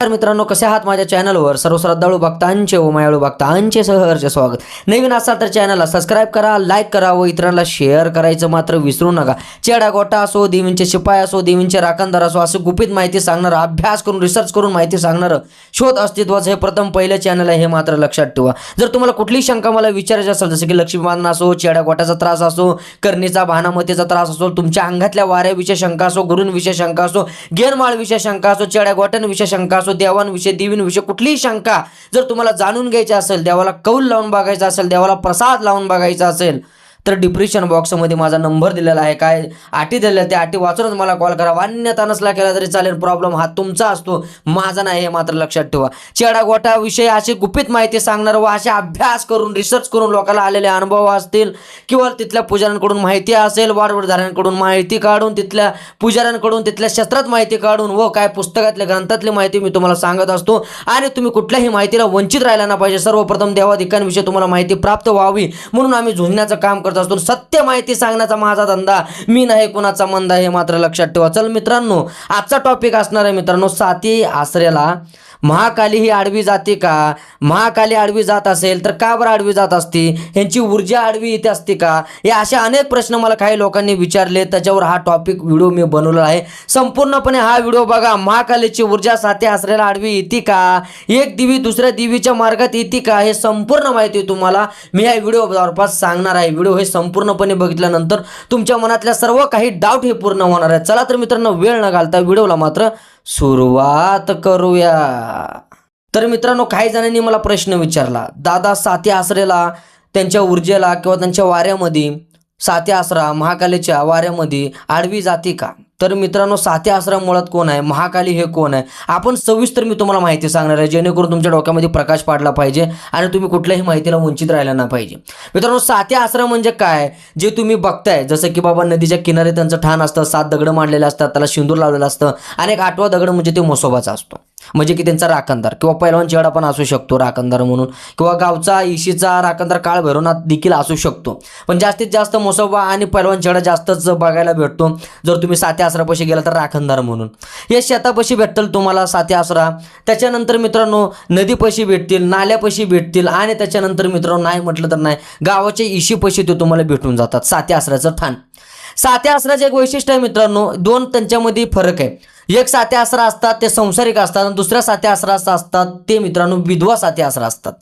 तर मित्रांनो कसे आहात माझ्या चॅनलवर? सर्व श्रद्धाळू भक्तांचे व मायाळू भक्तांचे सहर्ष स्वागत. नवीन असाल तर चॅनलला सबस्क्राईब करा लाईक करा व इतरांना शेअर करायचं मात्र विसरू नका. चेडा गोटा असो देवींचे शिपाय असो देवींचे राखणदार असो असं गुपित माहिती सांगणारं अभ्यास करून रिसर्च करून माहिती सांगणारं शोध अस्तित्वाचं हे प्रथम पहिलं चॅनल आहे हे मात्र लक्षात ठेवा. जर तुम्हाला कुठलीही शंका मला विचारायची असेल जसं की लक्ष्मीबांधन असो चेडा गोटाचा त्रास असो करणीचा भानामतीचा त्रास असो तुमच्या अंगातल्या वाऱ्याविषयी शंका असो गुरुंविषयी शंका असो गेरमाळविषयी शंका असो चेड्या गोट्यांविषयी शंका असो देवांविषयी देवींविषयी कुठलीही शंका जर तुम्हाला जाणून घ्यायची असेल देवाला कौल लावून बघायचा असेल देवाला प्रसाद लावून बघायचा असेल तर डिप्रेशन बॉक्समध्ये माझा नंबर दिलेला आहे. काय आटी दिलेल्या त्या अटी वाचूनच मला कॉल करा. अन्यथा नसला केला तरी चालेल. प्रॉब्लेम हा तुमचा असतो. माझा नाही हे मात्र लक्षात ठेवा. चेडा गोटाविषयी अशी गुपित माहिती सांगणार व असे अभ्यास करून रिसर्च करून लोकांना आलेले अनुभव असतील. किंवा तिथल्या पुजाऱ्यांकडून माहिती असेल वाडवडधाऱ्यांकडून माहिती काढून तिथल्या पुजाऱ्यांकडून तिथल्या शस्त्रात माहिती काढून व काय पुस्तकातल्या ग्रंथातली माहिती मी तुम्हाला सांगत असतो. आणि तुम्ही कुठल्याही माहितीला वंचित राहिला ना पाहिजे. सर्वप्रथम देवाधिकांविषयी तुम्हाला माहिती प्राप्त व्हावी. म्हणून आम्ही झुंजण्याचं काम करतो. असतो सत्य माहिती सांगण्याचा माझा धंदा. मी नाही कुणाचा मंदा हे मात्र लक्षात ठेवा. चल मित्रांनो आजचा टॉपिक असणार आहे मित्रांनो साती आसऱ्याला महाकाली ही आडवी जाते का? महाकाली आडवी जात असेल तर का बरं आडवी जात असती? ह्यांची ऊर्जा आडवी इथे असते का? या असे अनेक प्रश्न मला काही लोकांनी विचारले. त्याच्यावर हा टॉपिक व्हिडिओ मी बनवला आहे. संपूर्णपणे हा व्हिडिओ बघा. महाकालीची ऊर्जा साती असलेला आडवी येते का? एक दिवी दुसऱ्या दिवीच्या मार्गात येते का? हे संपूर्ण माहिती तुम्हाला मी या व्हिडिओ जवळपास सांगणार आहे. व्हिडिओ हे संपूर्णपणे बघितल्यानंतर तुमच्या मनातल्या सर्व काही डाऊट हे पूर्ण होणार आहे. चला तर मित्रांनो वेळ न घालता व्हिडिओला मात्र सुरुवात करूया. तर मित्रांनो काही जणांनी मला प्रश्न विचारला. दादा साती आसरेला त्यांच्या ऊर्जेला किंवा त्यांच्या वाऱ्यामध्ये साती आसरा महाकालेच्या वाऱ्यामध्ये आडवी जाते का? तर मित्रांनो साती आसरा मुळात कोण आहे? महाकाली हे कोण आहे? आपण सविस्तर मी तुम्हाला माहिती सांगणार आहे जेणेकरून तुमच्या डोक्यामध्ये प्रकाश पाडला पाहिजे आणि तुम्ही कुठल्याही माहितीला वंचित राहिला ना पाहिजे. मित्रांनो साती आसरा म्हणजे काय? जे तुम्ही बघताय जसं की बाबा नदीच्या किनारे त्यांचं ठाण असतं सात दगडं मांडलेलं असतात त्याला शिंदूर लावलेलं असतं आणि एक आठवा दगड म्हणजे ते म्हसोबाचा असतो. म्हणजे की त्यांचा राखणदार किंवा पैलवान चेहरा पण असू शकतो राखणदार म्हणून. किंवा गावचा इशीचा राखणदार काळ भैरवनाथ देखील असू शकतो. पण जास्तीत जास्त मोसोबा आणि पैलवान चेहरा जास्तच बघायला भेटतो. जर तुम्ही साते आसरापाशी गेला तर राखणदार म्हणून. हे शेतापाशी भेटतील तुम्हाला साते आसरा. त्याच्यानंतर मित्रांनो नदीपाशी भेटतील नाल्यापाशी भेटतील आणि त्याच्यानंतर मित्रांनो नाही म्हटलं तर नाही गावाच्या इशीपाशी ते तुम्हाला भेटून जातात. साते आसराचं ठाण. साते आसराचं एक वैशिष्ट्य आहे मित्रांनो दोन त्यांच्यामध्ये फरक आहे. एक सात्या आसरा असतात ते संसारिक असतात आणि दुसऱ्या सात्या आसरा असतात ते मित्रांनो विधवा सात्या आसरा असतात.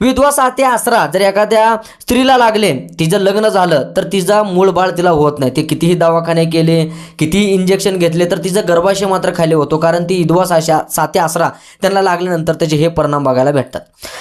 विधवा सात्या आसरा जर एखाद्या स्त्रीला लागले तिचं लग्न झालं तर तिचा मूळ बाळ तिला होत नाही. ते कितीही दवाखाने केले कितीही इंजेक्शन घेतले तर तिचं गर्भाशय मात्र खाली होतो कारण ती विधवा साशा सात्या आसरा त्यांना लागल्यानंतर त्याचे हे परिणाम बघायला भेटतात.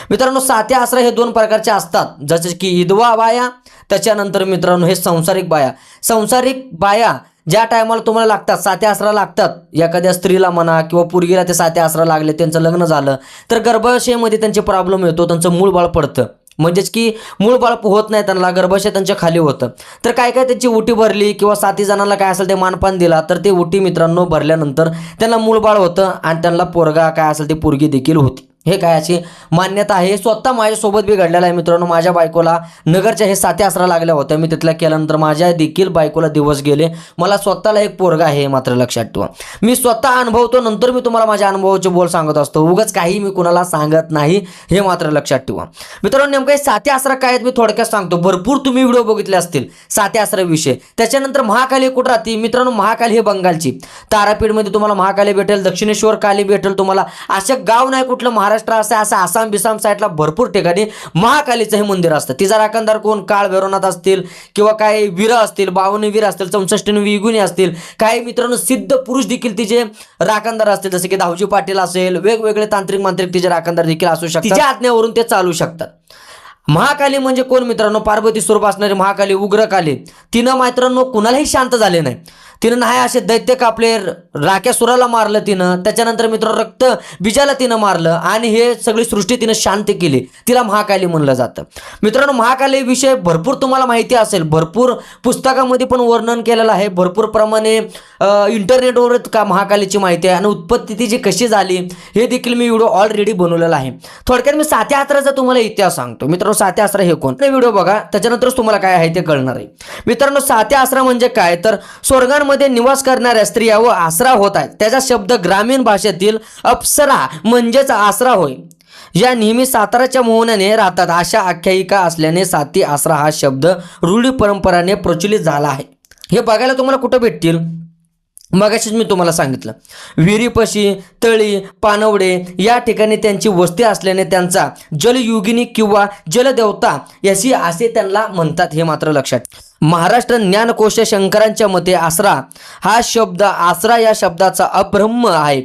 मित्रांनो सात्या आसरा हे दोन प्रकारचे असतात. जसे की विधवा बाया त्याच्यानंतर मित्रांनो हे संसारिक बाया. संसारिक बाया ज्या टायमाला तुम्हाला लागतात सात्या आसरा लागतात एखाद्या स्त्रीला म्हणा किंवा पूर्गीला ते सात्या आसरा लागले त्यांचं लग्न झालं तर गर्भाशयामध्ये त्यांचे प्रॉब्लेम येतो त्यांचं मूळ बाळ पडतं. म्हणजेच की मूळ बाळ होत नाही त्यांना गर्भाशय त्यांच्या खाली होतं. तर काय काय त्यांची उटी भरली किंवा साती जणांना काय असेल ते मानपान दिला तर ते उटी मित्रांनो भरल्यानंतर त्यांना मूळ बाळ होतं आणि त्यांना पोरगा काय असेल ते पोरगी देखील होती. हे काय अशी मान्यता आहे? स्वतः माझ्यासोबत बी घडलेलं आहे मित्रांनो. माझ्या बायकोला नगरच्या हे साथी आसरा लागल्या होत्या. मी तिथल्या केल्यानंतर माझ्या देखील बायकोला दिवस गेले. मला स्वतःला एक पोरगा आहे हे मात्र लक्षात ठेवा. मी स्वतः अनुभवतो नंतर मी तुम्हाला माझ्या अनुभवाचे बोल सांगत असतो. उगाच काही मी कुणाला सांगत नाही हे मात्र लक्षात ठेवा. मित्रांनो नेमकं हे साती आसरा काय आहेत? मी थोडक्यात सांगतो. भरपूर तुम्ही व्हिडिओ बघितले असतील साती विषय. त्याच्यानंतर महाकाली कुठं राहते? मित्रांनो महाकाली हे बंगालची. तारापीठमध्ये तुम्हाला महाकाली भेटेल दक्षिणेश्वर काली भेटेल तुम्हाला. असं गाव नाही कुठलं महाराष्ट्र असं असं आसाम बिसाम साईडला भरपूर ठिकाणी महाकालीचं हे मंदिर असतं. तिचा राखणदार कोण? काळ भैरवनाथ असतील किंवा काही वीर असतील बावन्न वीर असतील चौसष्ट विगुणी असतील काही मित्रांनो सिद्ध पुरुष देखील तिचे राखणदार असतील. जसे की धावजी पाटील असेल वेगवेगळे तांत्रिक मांत्रिक तिचे राखणदार देखील असू शकतात. तिच्या आज्ञेवरून ते चालू शकतात. महाकाली म्हणजे कोण मित्रांनो? पार्वती स्वरूप असणारी महाकाली उग्रकाली. तिनं मित्रांनो कुणालाही शांत झाले नाही. तिनं नाही असे दैत्य कापले राक्यासुराला मारलं तिनं त्याच्यानंतर मित्रांनो रक्त बीजाला तिनं मारलं आणि हे सगळी सृष्टी तिनं शांत केली. तिला महाकाली म्हणलं जातं. मित्रांनो महाकाली विषय भरपूर तुम्हाला माहिती असेल. भरपूर पुस्तकामध्ये पण वर्णन केलेलं आहे. भरपूर प्रमाणे इंटरनेटवर का महाकालीची माहिती आहे आणि उत्पत्ती तिची कशी झाली हे देखील मी व्हिडिओ ऑलरेडी बनवलेला आहे. थोडक्यात मी सात्या आसराचा तुम्हाला इतिहास सांगतो. मित्रांनो सात्या आसरा हे कोण? व्हिडिओ बघा त्याच्यानंतरच तुम्हाला काय आहे ते कळणार आहे. मित्रांनो सात्या आसरा म्हणजे काय? तर स्वर्गांमध्ये जलांमध्ये निवास करणाऱ्या स्त्रिया व आसरा होत आहेत. त्याचा शब्द ग्रामीण भाषेतील अप्सरा म्हणजेच आसरा होय. या नेहमी साताराच्या मोहनाने राहतात अशा आख्यायिका असल्याने साती आसरा हा शब्द रूढी परंपराने प्रचलित झाला आहे. हे बघायला तुम्हाला कुठं भेटतील? मगाशीच मी तुम्हाला सांगितलं विहिरीपशी तळी पानवडे या ठिकाणी त्यांची वस्ती असल्याने त्यांचा जलयुगिनी किंवा जलदेवता याशी असे त्यांना म्हणतात हे मात्र लक्षात. महाराष्ट्र ज्ञानकोश शंकरांच्या मते आसरा हा शब्द आसरा या शब्दाचा अब्रह्म आहे.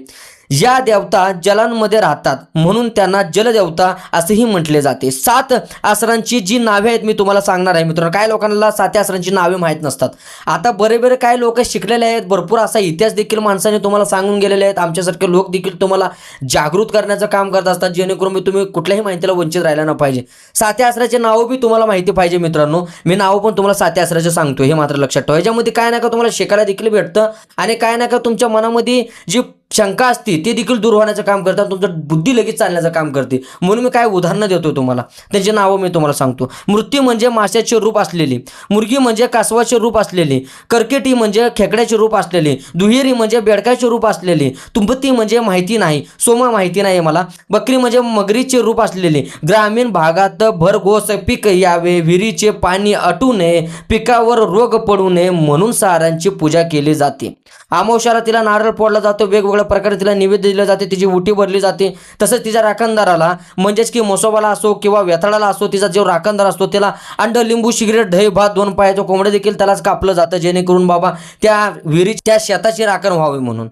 या देवता जलांमध्ये राहतात. म्हणून त्यांना जलदेवता असेही म्हटले जाते. सात आसरांची जी नावे आहेत मी तुम्हाला सांगणार आहे मित्रांनो. काय लोकांना सात आसरांची नावे माहीत नसतात. आता बरे बरे काय लोक शिकलेले आहेत भरपूर असा इतिहास देखील माणसाने तुम्हाला सांगून गेलेले आहेत. आमच्यासारखे लोक देखील तुम्हाला जागृत करण्याचं काम करत असतात जेणेकरून मी तुम्ही कुठल्याही माहितीला वंचित राहिला ना पाहिजे. साते आसराचे नावं बी तुम्हाला माहिती पाहिजे मित्रांनो. मी नावं पण तुम्हाला साते आसराचे सांगतो हे मात्र लक्षात ठेवा. याच्यामध्ये काय ना का तुम्हाला शिकायला देखील भेटतं आणि काय ना का तुमच्या मनामध्ये जी शंका असते ते देखील दूर होण्याचं काम करतात तुमचं बुद्धी लगेच चालण्याचं काम करते. म्हणून मी काय उदाहरणं देतो तुम्हाला. त्यांची नावं मी तुम्हाला सांगतो. मृत्यू म्हणजे माशाचे रूप असलेली मुर्गी म्हणजे कासवाचे रूप असलेली कर्केटी म्हणजे खेकड्याचे रूप असलेली दुहेरी म्हणजे बेडकाचे रूप असलेली तुंबती म्हणजे माहिती नाही सोमा माहिती नाही मला. बकरी म्हणजे मगरीचे रूप असलेली ग्रामीण भागात भरघोस पीक यावे विहिरीचे पाणी अटू नये पिकावर रोग पडू नये म्हणून सारांची पूजा केली जाते. अमावश्याला तिला नारळ फोडला जातो वेगवेगळ्या प्रकारे तिला निवेद्य दिलं जाते तिची उटी भरली जाते. तसंच तिच्या राखणदाराला म्हणजेच की मसोबाला असो किंवा व्यथाळाला असो तिचा जो राखणदार असतो त्याला अंड लिंबू सिगरेट दही भात दोन पायाचं कोंबडं देखील त्यालाच कापलं जातं जेणेकरून बाबा त्या विहिरी त्या शेताची राखण व्हावी म्हणून.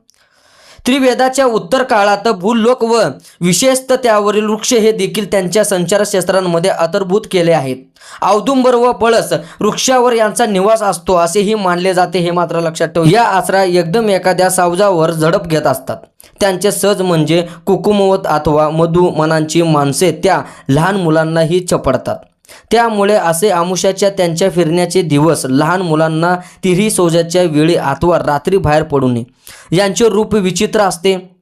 त्रिवेदाच्या उत्तर काळात भूलोक व विशेषतः त्यावरील वृक्ष हे देखील त्यांच्या संचारशास्त्रांमध्ये अंतर्भूत केले आहेत. औदुंबर व पळस वृक्षावर यांचा निवास असतो असेही मानले जाते हे मात्र लक्षात ठेव या आसरा एकदम एखाद्या सावजावर झडप घेत असतात. त्यांचे सज म्हणजे कुकुमवत अथवा मधु मनांची माणसे त्या लहान मुलांनाही चपडतात. त्यामुळे असे आमुष्याच्या त्यांच्या फिरण्याचे दिवस लहान मुलांना तिरी सोज्याच्या वेळी अथवा रात्री बाहेर पडू नये. यांचे रूप विचित्र असते.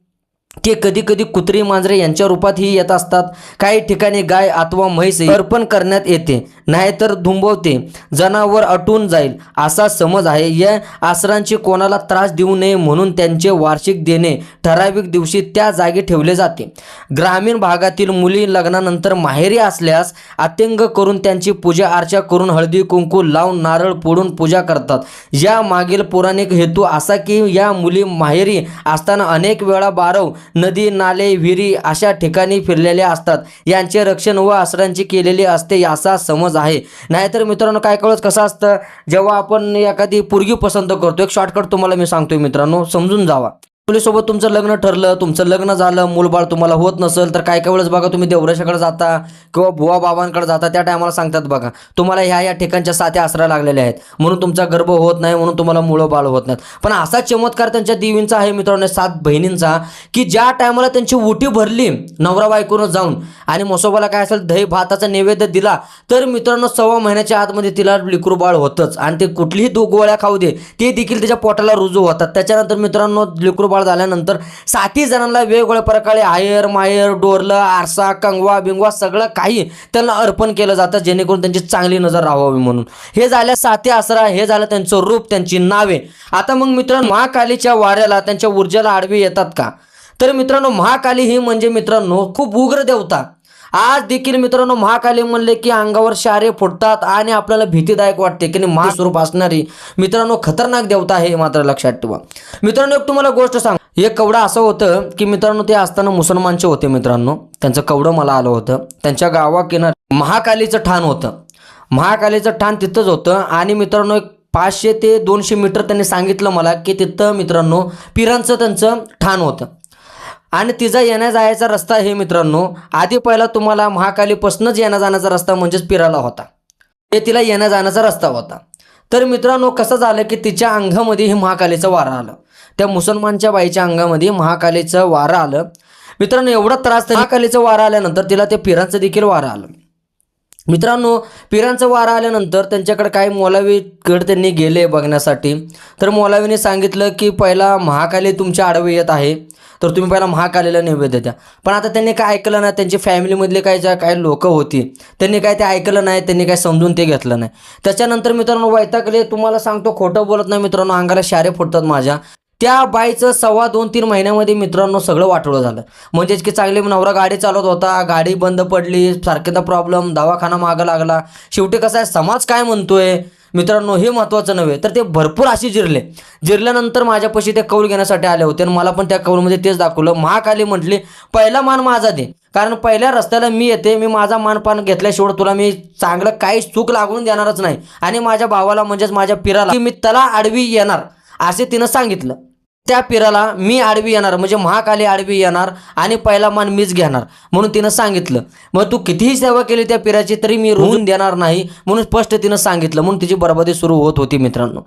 ते कधी कधी कुत्री मांजरे यांच्या रूपातही येत असतात. काही ठिकाणी गाय अथवा म्हैस अर्पण करण्यात येते नाहीतर धुंबवते जनावर अटून जाईल असा समज आहे. या आसरांची कोणाला त्रास देऊ नये म्हणून त्यांचे वार्षिक देणे ठराविक दिवशी त्या जागी ठेवले जाते. ग्रामीण भागातील मुली लग्नानंतर माहेरी असल्यास अत्यंग करून त्यांची पूजा अर्चा करून हळदी कुंकू लावून नारळ फोडून पूजा करतात. या मागील पौराणिक हेतू असा की या मुली माहेरी असताना अनेक वेळा बारव नदी नाले विहिरी अशा ठिकाणी फिरलेल्या असतात. यांचे रक्षण व आसरांची केलेली असते असा समज आहे. नाहीतर मित्रांनो काय कळत कसं असतं? जेव्हा आपण एखादी पोरगी पसंत करतो एक शॉर्टकट तुम्हाला मी सांगतोय मित्रांनो समजून जावा. मुलीसोबत तुमचं लग्न ठरलं तुमचं लग्न झालं मूलबाळ तुम्हाला होत नसेल तर काय काय वेळेस बघा तुम्ही देवराशाकडे जाता किंवा बुवा बाबांकडे जाता त्या टायमाला सांगतात बघा. तुम्हाला ह्या या ठिकाणच्या साथ्या आसरा लागलेल्या आहेत. म्हणून तुमचा गर्भ होत नाही म्हणून तुम्हाला मुळं बाळ होत नाहीत. पण असा चमत्कार त्यांच्या देवींचा आहे मित्रांनो सात बहिणींचा की ज्या टायमाला त्यांची उटी भरली नवरा बायकोनं जाऊन आणि मसोबाला काय असेल दही भाताचा नैवेद्य दिला तर मित्रांनो सव्वा महिन्याच्या आतमध्ये तिला लिकरू बाळ होतंच. आणि ते कुठलीही दो गोळ्या खाऊ दे ते देखील त्याच्या पोटाला रुजू होतात. त्याच्यानंतर मित्रांनो लिकरू बाळ झाल्यानंतर साथी जणांना वेगवेगळ्या प्रकारे आयर मायर डोरलं आरसा कंगवा बिंगवा सगळं काही त्यांना अर्पण केलं जातं जेणेकरून त्यांची चांगली नजर राहावी म्हणून. हे झाल्या साथी आसरा हे झालं त्यांचं रूप त्यांची नावे. आता मग मित्रांनो महाकालीच्या वाऱ्याला त्यांच्या ऊर्जेला आडवी येतात का? तर मित्रांनो महाकाली ही म्हणजे मित्रांनो खूप उग्र देवता. आज देखील मित्रांनो महाकाली म्हणले की अंगावर शारे फुटतात आणि आपल्याला भीतीदायक वाटते की नाही महास्वरूप असणारी मित्रांनो खतरनाक देवता आहे हे मात्र लक्षात ठेवा. मित्रांनो एक तुम्हाला गोष्ट सांग. एक कवडा असं होतं की मित्रांनो ते असताना मुसलमानचे होते मित्रांनो. त्यांचं कवडं मला आलं होतं. त्यांच्या गावाकिनार महाकालीचं ठाण होतं. महाकालीचं ठाण तिथंच होतं आणि मित्रांनो एक पाचशे ते दोनशे मीटर त्यांनी सांगितलं मला की तिथं मित्रांनो पिरांचं त्यांचं ठाण होतं. आणि तिचा येण्या जायचा रस्ता हे मित्रांनो आधी पहिला तुम्हाला महाकालीपासूनच येण्या जाण्याचा रस्ता म्हणजेच पिराला होता. ते तिला येण्या जाण्याचा रस्ता होता. तर मित्रांनो कसं झालं की तिच्या अंगामध्ये हे महाकालीचं वारं आलं. त्या मुसलमानच्या बाईच्या अंगामध्ये महाकालीचं वारं आलं. मित्रांनो एवढा त्रास महाकालीचं वारं आल्यानंतर तिला ते पिरांचं देखील वारं आलं. मित्रांनो पिरांचं वारं आल्यानंतर त्यांच्याकडे काही मोलावीकडे त्यांनी गेले बघण्यासाठी. तर मोलावीने सांगितलं की पहिला महाकाली तुमच्या आडवे येत आहे. तर तुम्ही पहिला महाकालीला नैवेद्य द्या. पण आता त्यांनी काय ऐकलं नाही त्यांची फॅमिलीमधले काय ज्या काही लोक होती त्यांनी काय ते ऐकलं नाही त्यांनी काय समजून ते घेतलं नाही. त्याच्यानंतर मित्रांनो वैतागले तुम्हाला सांगतो खोटं बोलत नाही मित्रांनो अंगाला शारे फुटतात माझ्या. त्या बाईचं सव्वा दोन तीन महिन्यामध्ये मित्रांनो सगळं वाटोळं झालं. म्हणजेच की चांगली नवरा गाडी चालवत होता गाडी बंद पडली सारखेचा प्रॉब्लेम दवाखाना मागं लागला. शेवटी कसं आहे समाज काय म्हणतोय? मित्रांनो हे महत्त्वाचं नव्हे तर ते भरपूर असे जिरले. जिरल्यानंतर माझ्यापाशी ते कौल घेण्यासाठी आले होते आणि मला पण त्या कौलमध्ये तेच दाखवलं. महाकाली म्हटली पहिला मान माझा दे कारण पहिल्या रस्त्याला मी येते मी माझा मानपान घेतल्याशिवाय तुला मी चांगलं काही चूक लागून देणारच नाही. आणि माझ्या भावाला म्हणजेच माझ्या पिराला की मी त्याला आडवी येणार असे तिनं सांगितलं. त्या पिराला मी आडवी येणार म्हणजे महाकाली आडवी येणार आणि पहिला मान मीच घेणार. म्हणून तिनं सांगितलं मग तू कितीही सेवा केली त्या पिराची तरी मी रुजून देणार नाही म्हणून स्पष्ट तिनं सांगितलं. म्हणून तिची बरबादी सुरू होत होती मित्रांनो.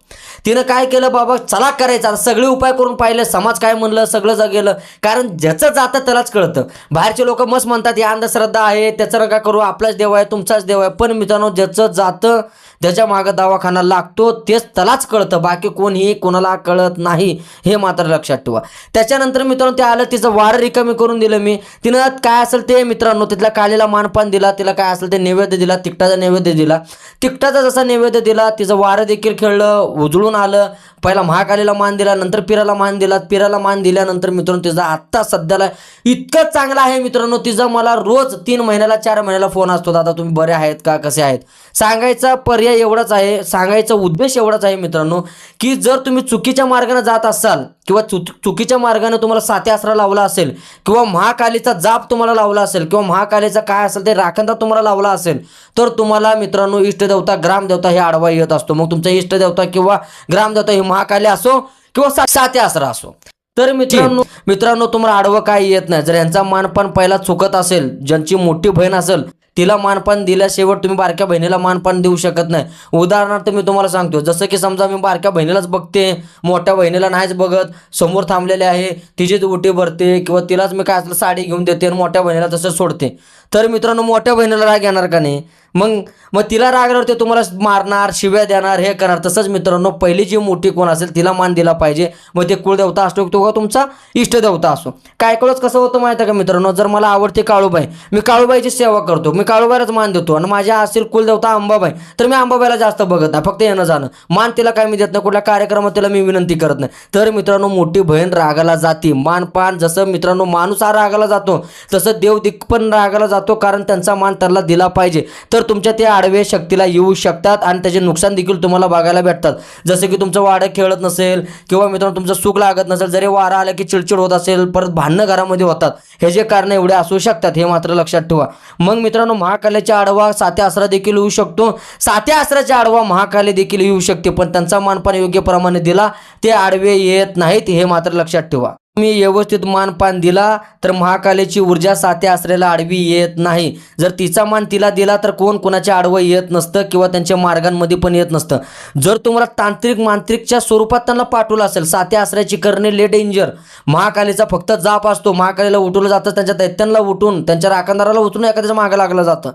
तिनं काय केलं बाबा? चला करायचं. सगळे उपाय करून पाहिले. समाज काय म्हणलं? सगळं जगेलं कारण ज्याचं जातं त्यालाच कळतं. बाहेरचे लोक मस्त म्हणतात ही अंधश्रद्धा आहे त्याचं नका करू. आपलाच देव आहे तुमचाच देव आहे. पण मित्रांनो ज्याचं जातं ज्याच्या मागं दवाखाना लागतो तेच त्यालाच कळतं. बाकी कोणीही कोणाला कळत नाही हे मात्र लक्षात ठेवा. त्याच्यानंतर मित्रांनो ते आलं तिचं वारं रिकामी करून दिलं मी. तिनं काय असेल ते मित्रांनो तिथल्या कालीला मानपान दिला तिला काय असेल ते नैवेद्य दिला तिकटाचा नैवेद्य दिला. तिकटाचा जसा नैवेद्य दिला तिचं वारं देखील खेळलं उजळून आलं. पहिला महाकालीला मान दिला नंतर पिराला मान दिला. पिराला मान दिल्यानंतर मित्रांनो तिचा आत्ता सध्याला इतकं चांगलं आहे मित्रांनो तिचा मला रोज तीन महिन्याला चार महिन्याला फोन असतो. दादा तुम्ही बरे आहेत का? कसे आहेत? सांगायचा पर्याय एवढाच आहे सांगायचा उद्देश एवढाच आहे मित्रांनो की जर तुम्ही चुकीच्या मार्गाने जात असाल किंवा चुकीच्या मार्गाने तुम्हाला साते आसरा लावला असेल किंवा महाकालीचा जाप तुम्हाला लावला असेल किंवा महाकालीचा काय असेल ते राखंदा तुम्हाला लावला असेल तर तुम्हाला मित्रांनो इष्टदेवता ग्रामदेवता हे आडवा येत असतो. मग तुमचा इष्टदेवता किंवा ग्रामदेवता ही महाकाली असो किंवा सा- साती आसरा असो. तर मित्रांनो मित्रांनो तुम्हाला आडवं काय येत नाही. जर यांचा मानपान पहिला चुकत असेल ज्यांची मोठी बहीण असेल तिला मानपान दिल्याशिवाय तुम्ही बारक्या बहिणीला मानपान देऊ शकत नाही. उदाहरणार्थ मी तुम्हाला सांगतो जसं की समजा मी बारक्या बहिणीलाच बघते मोठ्या बहिणीला नाहीच बघत समोर थांबलेले आहे तिचीच उटी भरते किंवा तिलाच मी काय असलं साडी घेऊन देते आणि मोठ्या बहिणीला तसं सोडते. तर मित्रांनो मोठ्या बहिणीला राग येणार का नाही? मग मग तिला रागल्यावर ते तुम्हाला मारणार शिव्या देणार हे करणार. तसंच मित्रांनो पहिली जी मोठी कोण असेल तिला मान दिला पाहिजे. मग ते कुळदेवता असतो तो का तुमचा? इष्टदेवता असो काय कळच कसं होतं माहिती आहे का मित्रांनो? जर मला आवडते काळूबाई मी काळूबाईची सेवा करतो. मी काळूबाईलाच मान देतो आणि माझ्या असेल कुलदेवता अंबाबाई तर मी अंबाबाईला जास्त बघत नाही. फक्त येणं जाणं. मान तिला काय मी देत नाही. कुठल्या कार्यक्रमात तिला मी विनंती करत नाही. तर मित्रांनो मोठी बहीण रागाला जाते. मान पान जसं मित्रांनो माणूस हा रागाला जातो तसं देव दिक पण रागाला जातो कारण त्यांचा मान त्याला दिला पाहिजे. तर तुमच्या त्या आडवे शक्तीला येऊ शकतात आणि त्याचे नुकसान देखील तुम्हाला बघायला भेटतात. जसं की तुमचं वाडं खेळत नसेल किंवा मित्रांनो तुमचं सुख लागत नसेल जरी वारा आला की चिडचिड होत असेल परत भांडणं घरामध्ये होतात. हे जे कारण एवढे असू शकतात हे मात्र लक्षात ठेवा. मग मित्रांनो महाकाल्याच्या आडवा सात्या आसरा देखील येऊ शकतो. सात्या आसराच्या आडवा महाकाले देखील येऊ शकते पण त्यांचा मानपान योग्य प्रमाणे दिला ते आडवे येत नाहीत हे मात्र लक्षात ठेवा. तुम्ही व्यवस्थित मानपान दिला तर महाकालेची ऊर्जा सात्या आसऱ्याला आडवी येत नाही. जर तिचा मान तिला दिला तर कोण कोणाच्या आडवं येत नसतं किंवा त्यांच्या मार्गांमध्ये पण येत नसतं. जर तुम्हाला तांत्रिक मांत्रिकच्या स्वरूपात त्यांना पाठवलं असेल सात्या आसऱ्याची करणे ले डेंजर. महाकालीचा फक्त जाप असतो. महाकालीला उठवलं जातं त्यांच्या दैत्यांना उठून त्यांच्या राखणदाराला उठून एखाद्याच्या मागं लागलं जातं.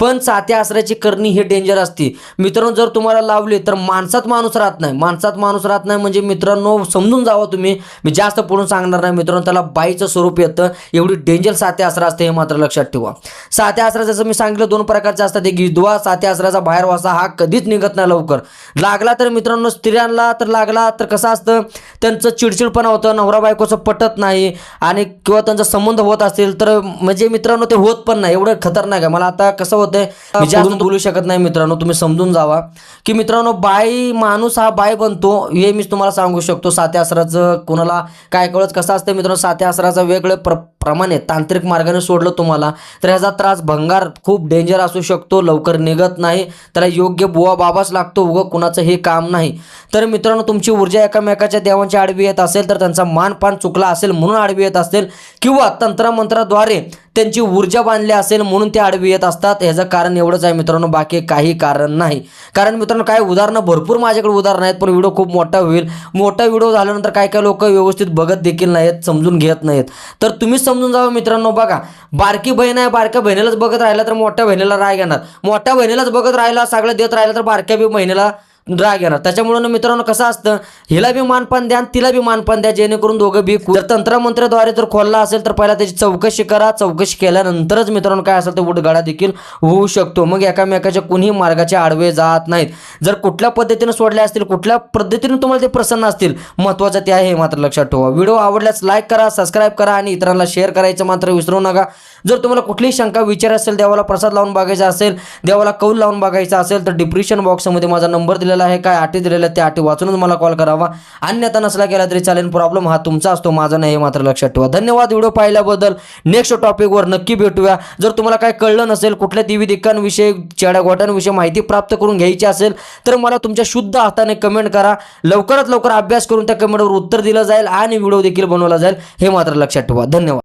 पण सात्या आसऱ्याची करणी हे डेंजर असते. मित्रांनो जर तुम्हाला लावली तर माणसात माणूस राहत नाही. माणसात माणूस राहत नाही म्हणजे मित्रांनो समजून जावा तुम्ही. मी जास्त पुढून सांगणार नाही मित्रांनो त्याला बाईचं स्वरूप येतं. एवढी डेंजर सात्या आसरा असते हे मात्र लक्षात ठेवा. सात्या आसरा जसं मी सांगितलं दोन प्रकारचे असतात. एक गिद्वा सात्या आसऱ्याचा बाहेर वासा हा कधीच निघत नाही लवकर. लागला तर मित्रांनो स्त्रियांना तर लागला तर कसं असतं? त्यांचं चिडचिडपणा होतं नवरा बायकोचं पटत नाही आणि किंवा त्यांचा संबंध होत असेल तर म्हणजे मित्रांनो ते होत पण नाही. एवढं खतरनाक आहे. मला आता कसं होतंय मी जास्त बोलू शकत नाही मित्रांनो तुम्ही समजून जावा. की मित्रांनो बाई माणूस हा बाय बनतो हे मी तुम्हाला सांगू शकतो. सात्या आसराचं कोणाला काय कळत कसं असतं मित्रांनो सात्या आसराचं वेगळं प्र प्रमाणे तांत्रिक मार्गाने सोडलं तुम्हाला तर ह्याचा त्रास भंगार खूप डेंजर असू शकतो लवकर निघत नाही. त्याला योग्य बुवा बाबाच लागतो उगं कुणाचं हे काम नाही. तर मित्रांनो तुमची ऊर्जा एकामेकाच्या देवांच्या आडवी येत असेल तर त्यांचा मानपान चुकला असेल म्हणून आडवी येत असेल किंवा तंत्रमंत्राद्वारे त्यांची ऊर्जा बांधली असेल म्हणून ते आडवी येत असतात. ह्याचं कारण एवढंच आहे मित्रांनो बाकी काही कारण नाही. कारण मित्रांनो काय उदाहरणं भरपूर माझ्याकडे उदाहरणं आहेत पण व्हिडिओ खूप मोठा होईल. मोठा व्हिडिओ झाल्यानंतर काय काय लोक व्यवस्थित बघत देखील नाहीत समजून घेत नाहीत. तर तुम्ही समजून जावं मित्रांनो बघा. बारकी बहीण आहे बारक्या बहिणीलाच बघत राहिला तर मोठ्या बहिणीला राग येणार. मोठ्या बहिणीलाच बघत राहिला सगळं देत राहिलं तर बारक्या बी बहिणीला राग येणार. त्याच्यामुळं ना मित्रांनो कसं असतं हिला बी मानपान द्या आणि तिला बी मानपान द्या जेणेकरून दोघं बी जर तंत्रमंत्राद्वारे जर खोलला असेल तर पहिला त्याची चौकशी करा. चौकशी केल्यानंतरच मित्रांनो काय असेल तर उठगाडा देखील होऊ शकतो. मग एकामेकाच्या कुणीही मार्गाचे आडवे जात नाहीत. जर कुठल्या पद्धतीने सोडले असतील कुठल्या पद्धतीने तुम्हाला ते प्रसन्न असतील महत्त्वाचं ते आहे हे मात्र लक्षात ठेवा. व्हिडिओ आवडल्यास लाईक करा सबस्क्राईब करा आणि इतरांना शेअर करायचं मात्र विसरू नका. जर तुम्हाला कुठलीही शंका विचार असेल देवाला प्रसाद लावून बघायचा असेल देवाला कौल लावून बघायचा असेल तर डिप्रेशन बॉक्समध्ये माझा नंबर दिलेला आहे. काय अटी दिलेल्या त्या अटी वाचूनच मला कॉल करावा. अन्यथा नसला केला तरी चालेल. प्रॉब्लेम हा तुमचा असतो माझा नाही हे मात्र लक्षात ठेवा. धन्यवाद व्हिडिओ पाहिल्याबद्दल. नेक्स्ट टॉपिकवर नक्की भेटूया. जर तुम्हाला काय कळलं नसेल कुठल्या देवी दिक्कांविषयी चेड्या गोट्यांविषयी माहिती प्राप्त करून घ्यायची असेल तर मला तुमच्या शुद्ध हाताने कमेंट करा. लवकरात लवकर अभ्यास करून त्या कमेंटवर उत्तर दिलं जाईल आणि व्हिडिओ देखील बनवला जाईल हे मात्र लक्षात ठेवा. धन्यवाद.